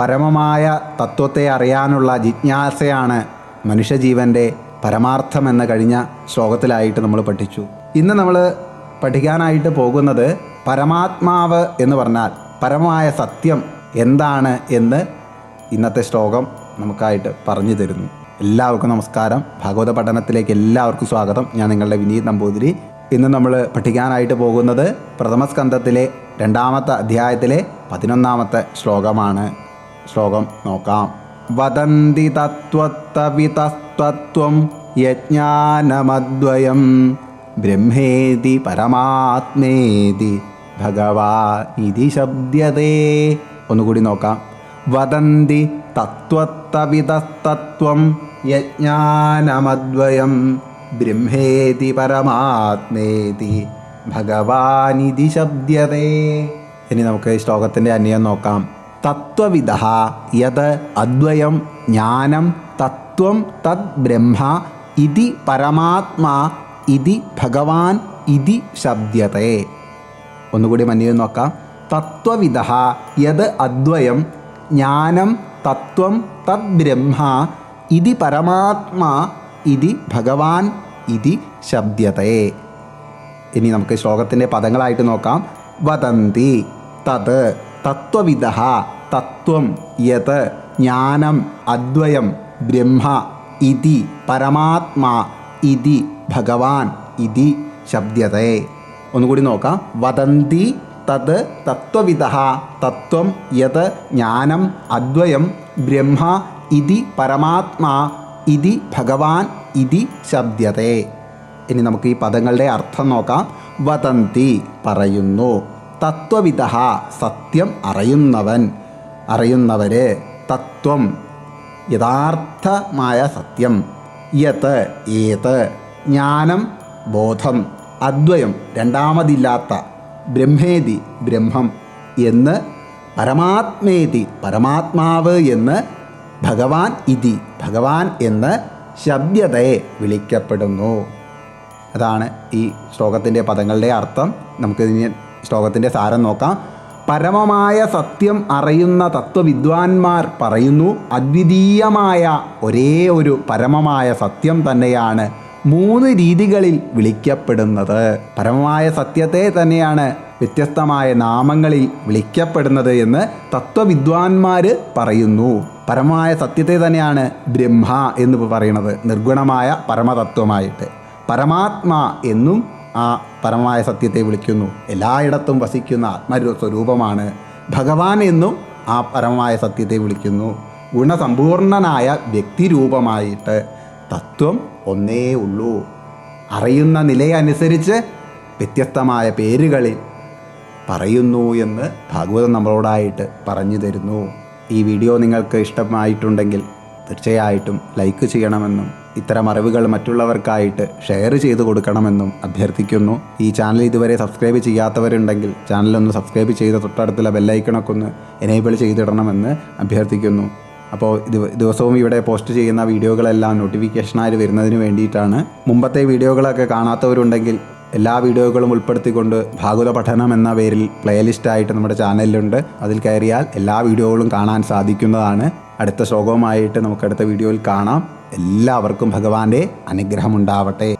പരമമായ തത്വത്തെ അറിയാനുള്ള ജിജ്ഞാസയാണ് മനുഷ്യജീവന്റെ പരമാർത്ഥമെന്ന് കഴിഞ്ഞ ശ്ലോകത്തിലായിട്ട് നമ്മൾ പഠിച്ചു. ഇന്ന് നമ്മൾ പഠിക്കാനായിട്ട് പോകുന്നത് പരമാത്മാവ് എന്ന് പറഞ്ഞാൽ പരമമായ സത്യം എന്താണ് എന്ന് ഇന്നത്തെ ശ്ലോകം നമുക്കായിട്ട് പറഞ്ഞു തരുന്നു. എല്ലാവർക്കും നമസ്കാരം. ഭാഗവത പഠനത്തിലേക്ക് എല്ലാവർക്കും സ്വാഗതം. ഞാൻ നിങ്ങളുടെ വിനീത് നമ്പൂതിരി. ഇന്ന് നമ്മൾ പഠിക്കാനായിട്ട് പോകുന്നത് പ്രഥമസ്കന്ധത്തിലെ രണ്ടാമത്തെ അധ്യായത്തിലെ പതിനൊന്നാമത്തെ ശ്ലോകമാണ്. ശ്ലോകം നോക്കാം. വദന്തി തത്വത്തവിതസ്തത്വം യജ്ഞാനമദ്വയം ബ്രഹ്മേതി പരമാത്മേതി ഭഗവാ ഇതി ശബ്ദതേ ഒന്നുകൂടി നോക്കാം. വദന്തി തത്വത്തവിതസ്തത്വം യജ്ഞാനമദ്വയം ബ്രഹ്മേതി പരമാത്മേതി ഭഗവാനിതി ശബ്ദതേ ഇനി നമുക്ക് ശ്ലോകത്തിന്റെ അന്യം നോക്കാം. തത്വവിദ യത് അദ്വയം ജ്ഞാനം തത്വം തദ് ബ്രഹ്മ ഇതി പരമാത്മാ ഇതി ഭഗവാൻ ഇതി ശബ്ദത്തെ ഒന്നുകൂടി മഞ്ഞു നോക്കാം. തത്വവിധ യത് അദ്വയം ജ്ഞാനം തത്വം തദ് ബ്രഹ്മ ഇതി പരമാത്മാ ഇതി ഭഗവാൻ ഇതി ശബ്ദത്തെ ഇനി നമുക്ക് ശ്ലോകത്തിന്റെ പദങ്ങളായിട്ട് നോക്കാം. വദന്തി തത് തത്വവിദ തത്വം യത് ജ്ഞാനം അദ്വയം ബ്രഹ്മ ഇതി പരമാത്മാ ഇതി ഭഗവാൻ ഇതി ശബ്ദത്തെ ഒന്നുകൂടി നോക്കാം. വദന്തി തത് തത്വവിദ തത്വം യത് ജ്ഞാനം അദ്വയം ബ്രഹ്മ ഇതി പരമാത്മാ ഇതി ഭഗവാൻ ഇതി ശബ്ദത്തെ ഇനി നമുക്ക് ഈ പദങ്ങളുടെ അർത്ഥം നോക്കാം. വദന്തി പറയുന്നു. തത്വവിദ സത്യം അറിയുന്നവൻ അറിയുന്നവരെ തത്വം യഥാർത്ഥമായ സത്യം യത് ഏത് ജ്ഞാനം ബോധം അദ്വയം രണ്ടാമതില്ലാത്ത ബ്രഹ്മേതി ബ്രഹ്മം എന്ന് പരമാത്മേതി പരമാത്മാവ് എന്ന് ഭഗവാൻ ഇതി ഭഗവാൻ എന്ന് ശബ്ദതയെ വിളിക്കപ്പെടുന്നു. അതാണ് ഈ ശ്ലോകത്തിന്റെ പദങ്ങളുടെ അർത്ഥം. നമുക്ക് ഇനി ശ്ലോകത്തിന്റെ സാരം നോക്കാം. പരമമായ സത്യം അറിയുന്ന തത്വവിദ്വാൻമാർ പറയുന്നു അദ്വിതീയമായ ഒരേ ഒരു പരമമായ സത്യം തന്നെയാണ് മൂന്ന് രീതികളിൽ വിളിക്കപ്പെടുന്നത്. പരമമായ സത്യത്തെ തന്നെയാണ് വ്യത്യസ്തമായ നാമങ്ങളിൽ വിളിക്കപ്പെടുന്നത് എന്ന് തത്വവിദ്വാൻമാർ പറയുന്നു. പരമമായ സത്യത്തെ തന്നെയാണ് ബ്രഹ്മ എന്ന് പറയുന്നത് നിർഗുണമായ പരമതത്വമായിട്ട്. പരമാത്മാ എന്നും ആ പരമായ സത്യത്തെ വിളിക്കുന്നു. എല്ലായിടത്തും വസിക്കുന്ന ആത്മസ്വരൂപമാണ് ഭഗവാൻ എന്നും ആ പരമായ സത്യത്തെ വിളിക്കുന്നു. ഗുണസമ്പൂർണനായ വ്യക്തിരൂപമായിട്ട് തത്വം ഒന്നേ ഉള്ളൂ. അറിയുന്ന നിലയനുസരിച്ച് വ്യത്യസ്തമായ പേരുകളിൽ പറയുന്നു എന്ന് ഭാഗവതം നമ്മളോടായിട്ട് പറഞ്ഞു തരുന്നു. ഈ വീഡിയോ നിങ്ങൾക്ക് ഇഷ്ടമായിട്ടുണ്ടെങ്കിൽ തീർച്ചയായിട്ടും ലൈക്ക് ചെയ്യണമെന്നും ഇത്തരം അറിവുകൾ മറ്റുള്ളവർക്കായിട്ട് ഷെയർ ചെയ്ത് കൊടുക്കണമെന്നും അഭ്യർത്ഥിക്കുന്നു. ഈ ചാനൽ ഇതുവരെ സബ്സ്ക്രൈബ് ചെയ്യാത്തവരുണ്ടെങ്കിൽ ചാനലൊന്ന് സബ്സ്ക്രൈബ് ചെയ്ത് തൊട്ടടുത്തുള്ള ബെല്ലൈക്കണൊക്കെ ഒന്ന് എനേബിൾ ചെയ്തിടണമെന്ന് അഭ്യർത്ഥിക്കുന്നു. അപ്പോൾ ദിവസവും ഇവിടെ പോസ്റ്റ് ചെയ്യുന്ന വീഡിയോകളെല്ലാം നോട്ടിഫിക്കേഷനായി വരുന്നതിന് വേണ്ടിയിട്ടാണ്. മുമ്പത്തെ വീഡിയോകളൊക്കെ കാണാത്തവരുണ്ടെങ്കിൽ എല്ലാ വീഡിയോകളും ഉൾപ്പെടുത്തിക്കൊണ്ട് ഭാഗവത പഠനം എന്ന പേരിൽ പ്ലേലിസ്റ്റായിട്ട് നമ്മുടെ ചാനലിലുണ്ട് അതിൽ കയറിയാൽ എല്ലാ വീഡിയോകളും കാണാൻ സാധിക്കുന്നതാണ്. അടുത്ത ശ്ലോകവുമായിട്ട് നമുക്ക് അടുത്ത വീഡിയോയിൽ കാണാം. എല്ലാവർക്കും ഭഗവാന്റെ അനുഗ്രഹമുണ്ടാവട്ടെ.